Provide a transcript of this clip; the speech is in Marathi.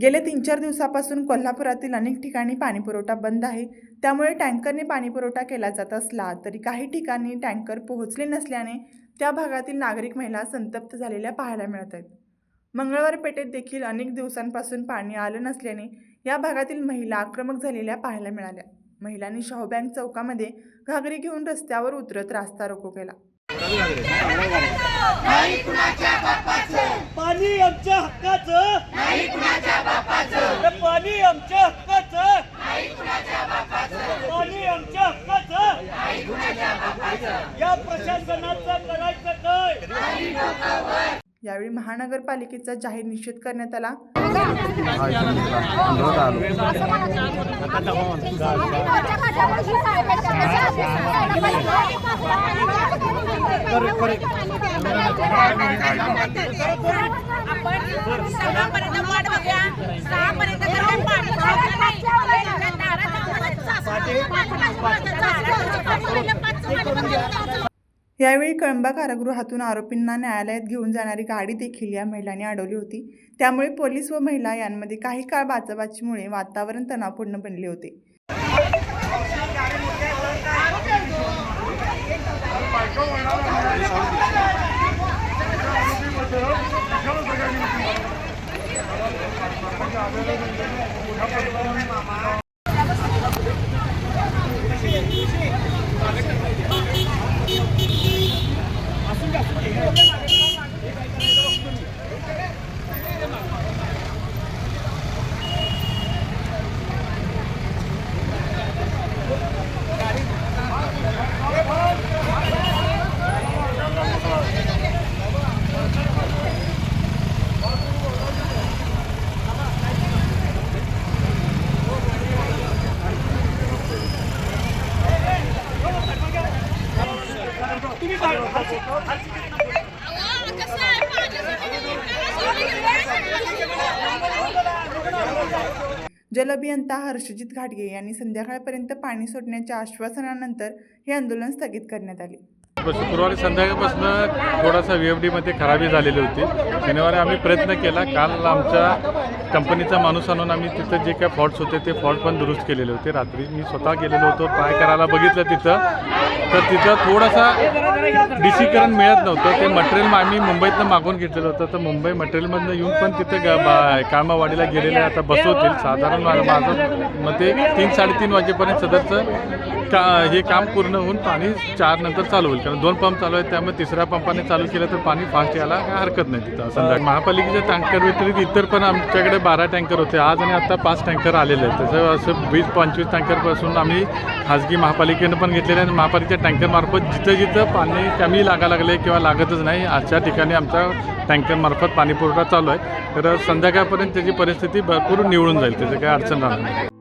गेल्या तीन चार दिवसापासून कोल्हापुरातील अनेक ठिकाणी पाणीपुरवठा बंद आहे. त्यामुळे टँकरने पाणीपुरवठा केला जात असला तरी काही ठिकाणी टँकर पोहोचले नसल्याने त्या भागातील नागरिक महिला संतप्त झालेल्या पाहायला मिळत आहेत. मंगळवार पेठेत देखील अनेक दिवसांपासून पाणी आलं नसल्याने या भागातील महिला आक्रमक झालेल्या पाहायला मिळाल्या. महिलांनी शाहू बँक चौकामध्ये घागरी घेऊन रस्त्यावर उतरत रास्ता रोको केला. पाणी आमच्या हक्काचं. नाही कुणाच्या बापाचं. पाणी आमच्या हक्काचं नाही कुणाच्या बापाचं पाणी आमच्या हक्काचं नाही कुणाच्या बापाचं या प्रशासनाचं करायचं काय यावेळी महानगरपालिकेचा जाहीर निषेध करण्यात आला यावेळी कळंबा कारागृहातून आरोपींना न्यायालयात घेऊन जाणारी गाडी देखील या महिलांनी अडवली होती. त्यामुळे पोलीस व महिला यांमध्ये काही काळ बाचाबाचीमुळे वातावरण तणावपूर्ण बनले होते. जलअभियंता हर्षजित घाटगे यांनी संध्याकाळपर्यंत पाणी सोडण्याच्या आश्वासनानंतर हे आंदोलन स्थगित करण्यात आले. शुक्रवारी संध्याकाळपासून थोडासा व्ही एफ डीमध्ये खराबी झालेली होती. शनिवारी आम्ही प्रयत्न केला. काल आमच्या कंपनीचा माणूस आणून आम्ही तिथं जे काय फॉल्ट्स होते ते फॉल्ट पण दुरुस्त केलेले होते रात्री. मी स्वतः गेलेलो होतो ट्राय करायला बघितलं तिथं. तर तिथं थोडासा डिसीकरण मिळत नव्हतं. ते मटेरियल आम्ही मुंबईतनं मागून घेतलेलं होतं. तर मुंबई मटेरियलमधनं येऊन पण तिथं बा- कामावाडीला गेलेले आता बसवतील साधारण मा- माझं मते तीन साडेतीन वाजेपर्यंत सदरचं का हे काम पूर्ण होऊन पाणी चार नंतर चालू होईल. कारण दोन पंप चालू आहेत. त्यामुळे तिसऱ्या पंपाने चालू केलं तर पाणी फास्ट यायला काय हरकत नाही तिथं. संध्याकाळी महापालिकेच्या टँकर व्यतिरिक्त इतर पण आमच्याकडे बारा टँकर होते. आज आणि आता पाच टँकर आलेले आहेत. त्याचं असं वीस पंचवीस टँकरपासून आम्ही खाजगी महापालिकेनं पण घेतलेले आणि महापालिकेच्या टँकरमार्फत जिथं जिथं पाणी कमी लागा लागले किंवा लागतच नाही अशा ठिकाणी आमच्या टँकरमार्फत पाणीपुरवठा चालू आहे. तर संध्याकाळपर्यंत त्याची परिस्थिती भरपूर निवळून जाईल. त्याचं काही अडचण राहणार नाही.